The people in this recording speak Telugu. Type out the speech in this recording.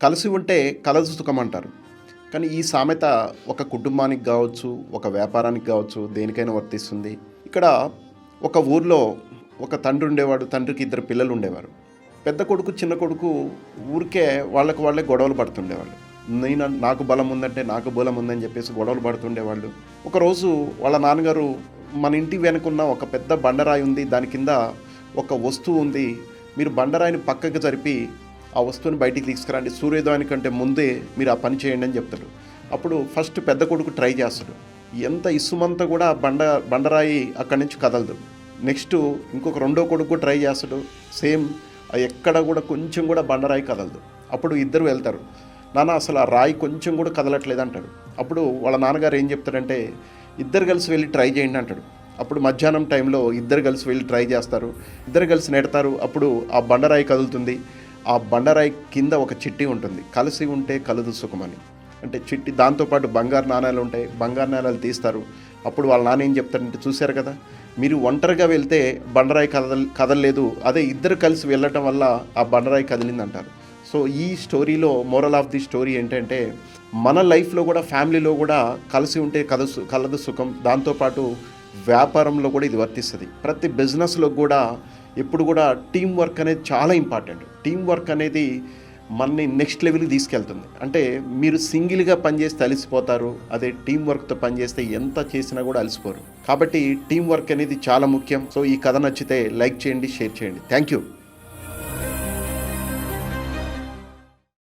కలిసి ఉంటే కలదు సుఖం అంటారు కానీ ఈ సామెత ఒక కుటుంబానికి కావచ్చు ఒక వ్యాపారానికి కావచ్చు దేనికైనా వర్తిస్తుంది. ఇక్కడ ఒక ఊర్లో ఒక తండ్రి ఉండేవాడు తండ్రికి ఇద్దరు పిల్లలు ఉండేవారు. పెద్ద కొడుకు చిన్న కొడుకు ఊరికే వాళ్ళకు వాళ్ళే గొడవలు పడుతుండేవాళ్ళు. నేను నాకు బలం ఉందంటే నాకు బలం ఉందని చెప్పేసి గొడవలు పడుతుండేవాళ్ళు. ఒకరోజు వాళ్ళ నాన్నగారు మన ఇంటి వెనుకున్న ఒక పెద్ద బండరాయి ఉంది దాని కింద ఒక వస్తువు ఉంది మీరు బండరాయిని పక్కకు జరిపి ఆ వస్తువుని బయటికి తీసుకురండి. సూర్యోదయానికంటే ముందే మీరు ఆ పని చేయండి అని చెప్తాడు. అప్పుడు ఫస్ట్ పెద్ద కొడుకు ట్రై చేస్తాడు. ఎంత ఇసుమంతా కూడా బండ బండరాయి అక్కడి నుంచి కదలదు. నెక్స్ట్ ఇంకొక రెండో కొడుకు ట్రై చేస్తాడు. సేమ్ ఎక్కడ కూడా కొంచెం కూడా బండరాయి కదలదు. అప్పుడు ఇద్దరు వెళ్తారు. నాన్న అసలు ఆ రాయి కొంచెం కూడా కదలట్లేదు అంటాడు. అప్పుడు వాళ్ళ నాన్నగారు ఏం చెప్తాడంటే ఇద్దరు కలిసి వెళ్ళి ట్రై చేయండి అంటాడు. అప్పుడు మధ్యాహ్నం టైంలో ఇద్దరు కలిసి వెళ్ళి ట్రై చేస్తారు. ఇద్దరు కలిసి నెడతారు. అప్పుడు ఆ బండరాయి కదులుతుంది. ఆ బండరాయి కింద ఒక చిట్టి ఉంటుంది. కలిసి ఉంటే కలదు సుఖమని. అంటే చిట్టి దాంతోపాటు బంగారు నాణాలు ఉంటాయి. బంగారు నాణాలు తీస్తారు. అప్పుడు వాళ్ళ నాన్న ఏం చెప్తారంటే చూశారు కదా మీరు ఒంటరిగా వెళ్తే బండరాయి కదల కదలలేదు. అదే ఇద్దరు కలిసి వెళ్ళటం వల్ల ఆ బండరాయి కదిలింది అంటారు సో ఈ స్టోరీలో మోరల్ ఆఫ్ ది స్టోరీ ఏంటంటే మన లైఫ్లో కూడా ఫ్యామిలీలో కూడా కలిసి ఉంటే కలదు కలదు సుఖం దాంతోపాటు వ్యాపారంలో కూడా ఇది వర్తిస్తుంది. ప్రతి బిజినెస్లో కూడా ఎప్పుడు కూడా టీం వర్క్ అనేది చాలా ఇంపార్టెంట్ టీం వర్క్ అనేది మనని నెక్స్ట్ లెవెల్కి తీసుకెళ్తుంది. అంటే మీరు సింగిల్గా పనిచేస్తే అలసిపోతారు అదే టీం వర్క్తో పనిచేస్తే ఎంత చేసినా కూడా అలసిపోరు. కాబట్టి టీం వర్క్ అనేది చాలా ముఖ్యం. సో ఈ కథ నచ్చితే లైక్ చేయండి షేర్ చేయండి. Thank you